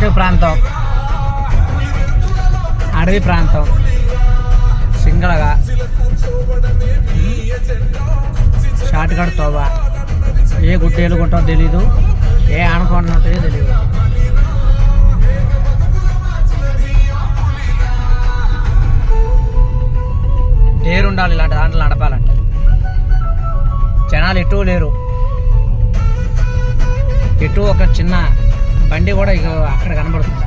అటవీ ప్రాంతం. అడవి ప్రాంతం. సింగళగా. షార్ట్ కట్ తోబా ఏ గుడ్డ ఎలుగుంటుందో తెలీదు. ఏ ఆనుకోండి ఉంటుందో తెలియదు డేరు ఉండాలి ఇలాంటి దాంట్లో నడపాలంటే. జనాలు ఎటు లేరు. ఎటు ఒక చిన్న బండి కూడా ఇక అక్కడ కనబడుతుంది